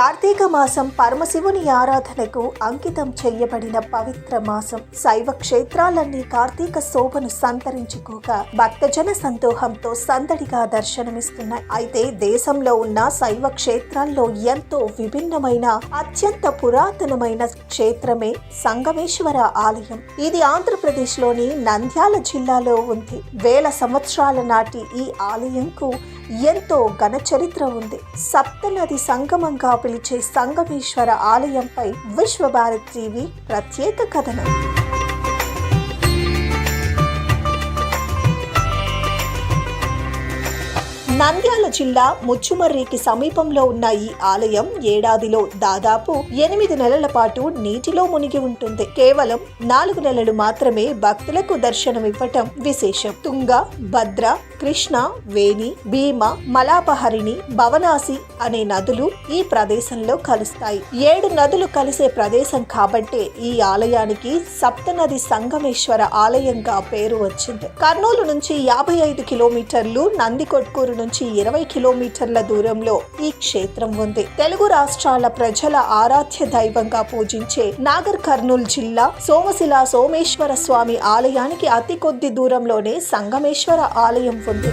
కార్తీక మాసం పరమశివుని ఆరాధనకు అంకితం చేయబడిన పవిత్ర మాసం. శైవ క్షేత్రాలన్నీ కార్తీక శోభను సంతరించుకోక భక్తజన సంతోహంతో సందడిగా దర్శనమిస్తున్నాయి. అయితే దేశంలో ఉన్న శైవ క్షేత్రాల్లో ఎంతో విభిన్నమైన అత్యంత పురాతనమైన క్షేత్రమే సంగమేశ్వర ఆలయం. ఇది ఆంధ్రప్రదేశ్లోని నంద్యాల జిల్లాలో ఉంది. వేల సంవత్సరాల నాటి ఈ ఆలయంకు ఎంతో ఘన చరిత్ర ఉంది. సప్తనది సంగమంగా పిలిచే సంగమేశ్వర ఆలయంపై విశ్వభారత్ టీవీ ప్రత్యేక కథనం. నంద్యాల జిల్లా ముచ్చుమర్రికి సమీపంలో ఉన్న ఈ ఆలయం ఏడాదిలో దాదాపు ఎనిమిది నెలల పాటు నీటిలో మునిగి ఉంటుంది. కేవలం నాలుగు నెలలు మాత్రమే భక్తులకు దర్శనమివ్వటం విశేషం. తుంగ భద్ర కృష్ణ వేణి భీమ మలాపహరిణి భవనాసి అనే నదులు ఈ ప్రదేశంలో కలుస్తాయి. ఏడు నదులు కలిసే ప్రదేశం కాబట్టే ఈ ఆలయానికి సప్తనది సంగమేశ్వర ఆలయంగా పేరు వచ్చింది. కర్నూలు నుంచి యాభై ఐదు కిలోమీటర్లు నందికొట్కూరు నుంచి ఇరవై కిలోమీటర్ల దూరంలో ఈ క్షేత్రం ఉంది. తెలుగు రాష్ట్రాల ప్రజల ఆరాధ్య దైవంగా పూజించే నాగర్ కర్నూలు జిల్లా సోమశిల సోమేశ్వర స్వామి ఆలయానికి అతి కొద్ది దూరంలోనే సంగమేశ్వర ఆలయం ఉంది.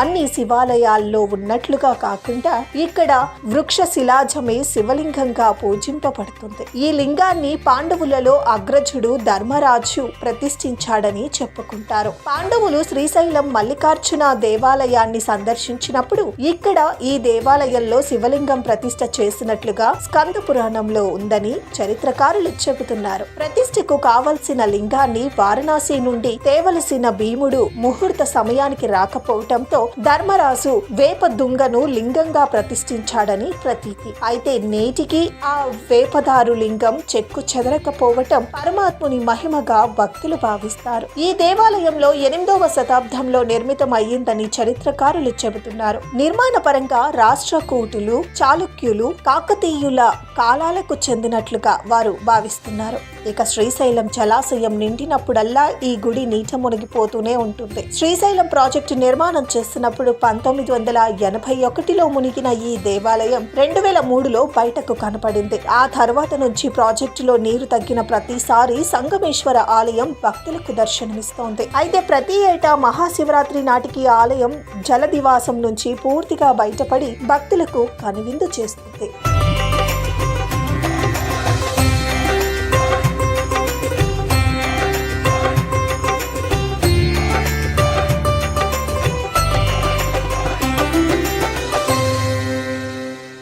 అన్ని శివాలయాల్లో ఉన్నట్లుగా కాకుండా ఇక్కడ వృక్ష శిలాజమే శివలింగంగా పూజింపబడుతుంది. ఈ లింగాన్ని పాండవులలో అగ్రజుడు ధర్మరాజు ప్రతిష్ఠించాడని చెప్పుకుంటారు. పాండవులు శ్రీశైలం మల్లికార్జున దేవాలయాన్ని సందర్శించినప్పుడు ఇక్కడ ఈ దేవాలయంలో శివలింగం ప్రతిష్ఠ చేసినట్లుగా స్కంద పురాణంలో ఉందని చరిత్రకారులు చెబుతున్నారు. ప్రతిష్ఠకు కావలసిన లింగాన్ని వారణాసి నుండి తేవలసిన భీముడు ముహూర్త సమయానికి రాకపోవటంతో ధర్మరాజు వేప దుంగను లింగంగా ప్రతిష్ఠించాడని ప్రతీతి. అయితే నేటికి ఆ వేపదారు లింగం చెక్కు చెదరకపోవటం పరమాత్ముని మహిమగా భక్తులు భావిస్తారు. ఈ దేవాలయంలో ఎనిమిదవ శతాబ్దంలో నిర్మితం అయ్యిందని చరిత్రకారులు చెబుతున్నారు. నిర్మాణ పరంగా రాష్ట్రకూటులు చాళుక్యులు కాకతీయుల కాలాలకు చెందినట్లుగా వారు భావిస్తున్నారు. ఇక శ్రీశైలం జలాశయం నిండినప్పుడల్లా ఈ గుడి నీట మునిగిపోతూనే ఉంటుంది. శ్రీశైలం ప్రాజెక్టు నిర్మాణం చేస్తున్నప్పుడు పంతొమ్మిది వందల ఎనభై ఒకటిలో మునిగిన ఈ దేవాలయం రెండు వేల మూడులో బయటకు కనపడింది. ఆ తర్వాత నుంచి ప్రాజెక్టులో నీరు తగ్గిన ప్రతిసారి సంగమేశ్వర ఆలయం భక్తులకు దర్శనమిస్తోంది. అయితే ప్రతి ఏటా మహాశివరాత్రి నాటికి ఆలయం జలదివాసం నుంచి పూర్తిగా బయటపడి భక్తులకు కనువిందు చేస్తుంది.